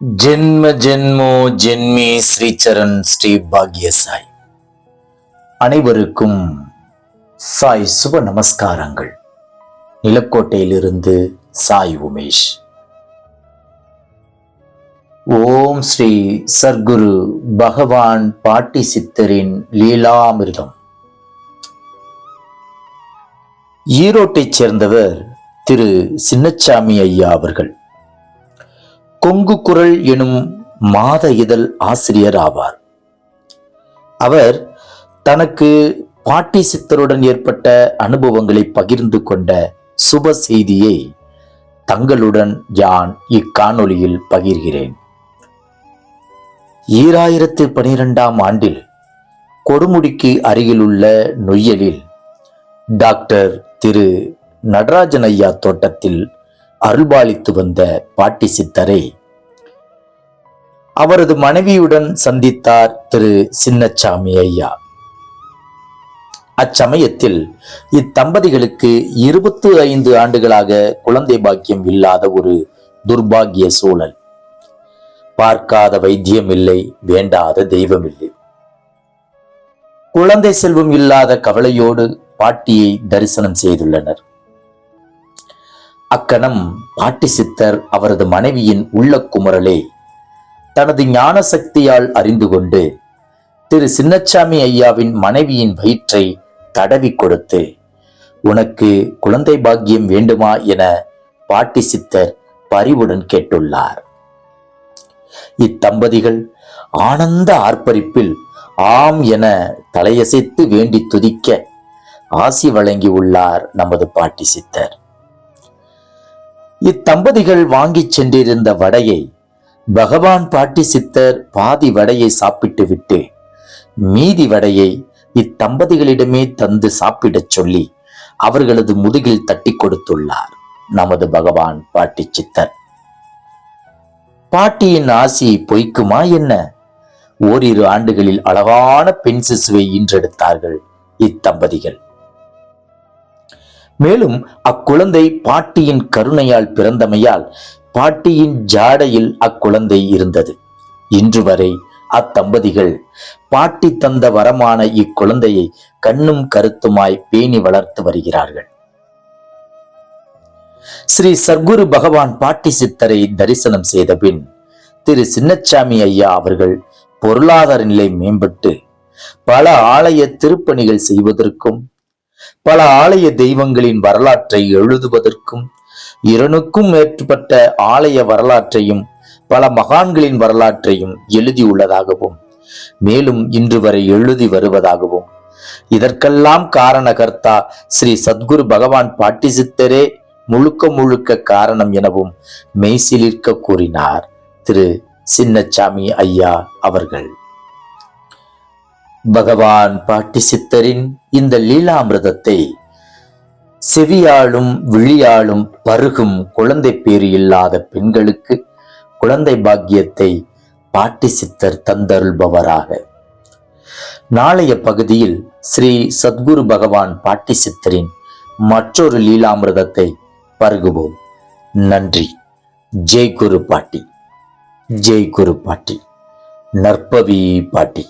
ஜென்ம ஜென்மோ ஜென்மி ஸ்ரீச்சரண் ஸ்ரீ பாக்ய சாய் அனைவருக்கும் சாய் சுப நமஸ்காரங்கள். நிலக்கோட்டையிலிருந்து சாய் உமேஷ். ஓம் ஸ்ரீ சர்க்குரு பகவான் பாட்டி சித்தரின் லீலாமிர்தம். ஈரோட்டைச் சேர்ந்தவர் திரு சின்னச்சாமி ஐயா அவர்கள். கொங்கு குரல் எனும் மாத இதழ் ஆசிரியர் ஆவார் அவர் தனக்கு பாட்டி சித்தருடன் ஏற்பட்ட அனுபவங்களை பகிர்ந்து கொண்ட சுப செய்தியை தங்களுடன் யான் இக்காணொலியில் பகிர்கிறேன். ஈராயிரத்து பனிரெண்டாம் ஆண்டில் கொடுமுடிக்கு அருகிலுள்ள நொய்யலில் டாக்டர் திரு நடராஜன் ஐயா தோட்டத்தில் அருள்பாலித்து வந்த பாட்டி சித்தரை அவரது மனைவியுடன் சந்தித்தார் திரு சின்னச்சாமி ஐயா. அச்சமயத்தில் இத்தம்பதிகளுக்கு இருபத்து ஐந்து ஆண்டுகளாக குழந்தை பாக்கியம் இல்லாத ஒரு துர்பாகிய சூழல். பார்க்காத வைத்தியம் இல்லை வேண்டாத தெய்வம் இல்லை. குழந்தை செல்வம் இல்லாத கவலையோடு பாட்டியை தரிசனம் செய்துள்ளனர். அக்கணம் பாட்டி சித்தர் அவரது மனைவியின் உள்ள குமரலை தனது ஞான சக்தியால் அறிந்து கொண்டு திரு சின்னச்சாமி ஐயாவின் மனைவியின் வயிற்றை தடவி கொடுத்து உனக்கு குழந்தை பாக்கியம் வேண்டுமா? என பாட்டி சித்தர் பரிவுடன் கேட்டுள்ளார். இத்தம்பதிகள் ஆனந்த ஆர்ப்பரிப்பில் ஆம் என தலையசைத்து வேண்டி துதிக்க ஆசி வழங்கி உள்ளார் நமது பாட்டி சித்தர். இத்தம்பதிகள் வாங்கிச் சென்றிருந்த வடையை பகவான் பாட்டி சித்தர் பாதி வடையை சாப்பிட்டு விட்டு மீதி வடையை இத்தம்பதிகளிடமே தந்து சாப்பிடச் சொல்லி அவர்களது முதுகில் தட்டி கொடுத்துள்ளார் நமது பகவான் பாட்டி சித்தர். பாட்டியின் ஆசி பொய்க்குமா என்ன? ஓரிரு ஆண்டுகளில் அழகான பெண் சிசுவை ஈன்றெடுத்தார்கள் இத்தம்பதிகள். மேலும் அக்குழந்தை பாட்டியின் கருணையால் பிறந்தமையால் பாட்டியின் ஜாடையில் அக்குழந்தை இருந்தது. இன்று வரை அத்தம்பதிகள் பாட்டி தந்த வரமான இக்குழந்தையை கண்ணும் கருத்துமாய் பேணி வளர்த்து வருகிறார்கள். ஸ்ரீ சர்க்குரு பகவான் பாட்டி சித்தரை தரிசனம் செய்த பின் திரு சின்னச்சாமி ஐயா அவர்கள் பொருளாதார நிலை மேம்பட்டு பல ஆலய திருப்பணிகள் செய்வதற்கும் பல ஆலய தெய்வங்களின் வரலாற்றை எழுதுவதற்கும் இரனுக்கும் மேற்பட்ட ஆலய வரலாற்றையும் பல மகான்களின் வரலாற்றையும் எழுதியுள்ளதாகவும் மேலும் இன்று வரை எழுதி வருவதாகவும். இதற்கெல்லாம் காரணகர்த்தா ஸ்ரீ சத்குரு பகவான் பாட்டி சித்தரே முழுக்க முழுக்க காரணம் எனவும் மெய்சிலிர்க்க கூறினார். திரு சின்னச்சாமி ஐயா அவர்கள். பகவான் பாட்டி சித்தரின் இந்த லீலாமிரதத்தை செவியாலும் விழியாலும் பருகும் குழந்தை பேறு இல்லாத பெண்களுக்கு குழந்தை பாக்கியத்தை பாட்டி சித்தர் தந்தருள்பவராக. நாளைய பகுதியில் ஸ்ரீ சத்குரு பகவான் பாட்டி சித்தரின் மற்றொரு லீலாமிரதத்தை பருகுவோம். நன்றி. ஜெய் குரு பாட்டி. ஜெய் குரு பாட்டி. நற்பவி பாட்டி.